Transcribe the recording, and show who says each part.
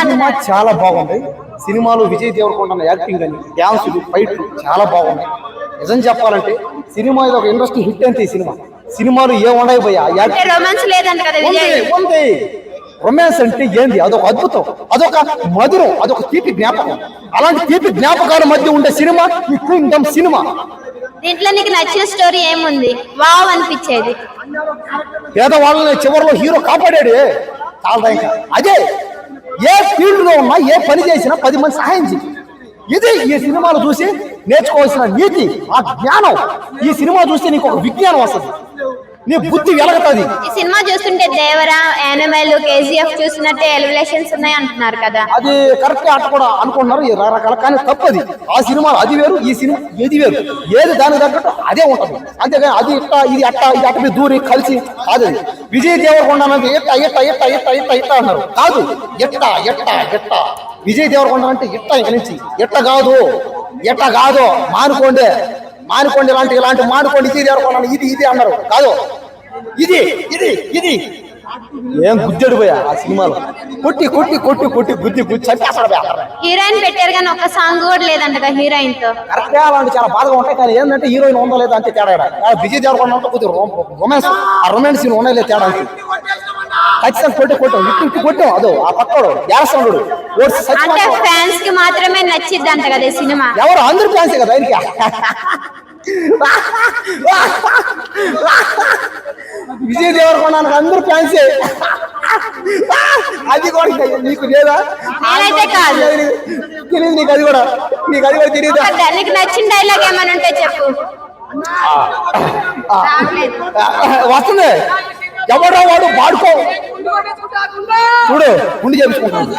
Speaker 1: Cinema
Speaker 2: చాలా బాగుంది. సినిమాలో విజయ్ దేవరకొండ యాక్టింగ్ అని డ్యాన్సులు ఫైట్లు చాలా బాగున్నాయి నిజం చెప్పాలంటే సినిమా ఇది ఒక ఇండస్ట్రీ హిట్ అంతే ఈ సినిమా. సినిమాలు ఏ ఉన్నాయి పోయా
Speaker 1: అంటే రొమాన్స్ లేదంట కదా
Speaker 2: ఉంది
Speaker 1: విజయ్.
Speaker 2: ఉంది. రొమాన్స్ అంటే ఏంది? అదొక అద్భుతం అదొక మధురం అదొక తీపి జ్ఞాపకం. అలాంటి తీపి జ్ఞాపకాల మధ్య ఉండే సినిమా ఈ కింగ్డమ్ సినిమా.
Speaker 1: దీంట్లో నీకు నచ్చిన స్టోరీ ఏముంది? వావ్ అనిపించేది.
Speaker 2: పేదవాళ్ళని చివరిలో హీరో కాపాడాడు. చాలా అదే ఏ ఫీల్డ్లో ఉన్నా ఏ పని చేసినా పది మంది సహాయం చేయి. ఇది ఈ సినిమాలు చూసి నేర్చుకోవాల్సిన నీతి ఆ జ్ఞానం. ఈ సినిమా చూస్తే నీకు ఒక విజ్ఞానం వస్తుంది. నీ బుద్ధి వెలగతుంది.
Speaker 1: ఈ సినిమా చూస్తుంటే దేవరా యానిమల్ కేజీఎఫ్ చూసినట్టే ఎలివేషన్స్ ఉన్నాయి అంటున్నారు కదా.
Speaker 2: అది కరెక్ట్ ఆట కూడా అనుకుంటున్నారు ఈ రకరకాల కానీ తప్పది. ఆ సినిమా అది వేరు ఈ సినిమా ఇది వేరు. ఏది దానికి తగ్గట్టు అదే ఉంటుంది. అంతేగాని అది ఇట్ట ఇది అట్ట ఇది అట్ట మీద దూరి కలిసి కాదు అది. విజయ్ దేవరకొండ అన్నది ఎట్ట ఎట్ట ఎట్ట ఎట్ట ఎట్ట ఎట్ట అన్నారు. కాదు ఎట్ట ఎట్ట ఎట్ట. విజయ్ దేవరకొండ అంటే ఎట్ట ఇక నుంచి. ఎట్ట కాదు ఎట్ట కాదు మానుకోండి. మానుకోండి ఇలాంటి ఇలాంటి మానుకోండి విజయ్ దేవరకొండ ఇది ఇది అన్నారు. కాదు ఇది ఇది ఇది. ఏం గుద్దాడు పోయా ఆ సినిమాలో? కొట్టి కొట్టి కొట్టి కొట్టి గుద్ది గుద్ది చంపేస్తాడు
Speaker 1: హీరోయిన్ పెట్టారు కానీ ఒక్క సాంగ్ కూడా లేదంట హీరోయిన్తో
Speaker 2: కరెక్ట్ అలాంటి చాలా బాధగా ఉంటాయి కానీ ఏంటంటే హీరోయిన్ ఉందా లేదా అంటే తేడా విజయ్ దేవరకొండ అంటే కొద్దిగా రొమాన్స్ ఆ రొమాన్స్ సీన్ ఉన్నాయి తేడా ఖచ్చితంగా కొట్టి కొట్టాం ఇటు ఇటు కొట్టాం. అదో ఆ పక్కడు
Speaker 1: అంటే. ఫ్యాన్స్కి మాత్రమే నచ్చిద్ది అంట కదా సినిమా.
Speaker 2: ఎవరు? అందరూ ఫ్యాన్సే కదా ఆయనకి. విజయ్ దేవరకొండ అనగా అందరూ ఫ్యాన్సే అది కూడా నీకు లేదా. తెలియదు నీకు అది కూడా. నీకు అది కూడా తెలియదు
Speaker 1: నీకు నచ్చిన డైలాగ్ ఏమైనా ఉంటే చెప్పు.
Speaker 2: వస్తుంది. ఎవడో వాడు? వాడుకో. చూడు ఉండి చేపించుకుంటాను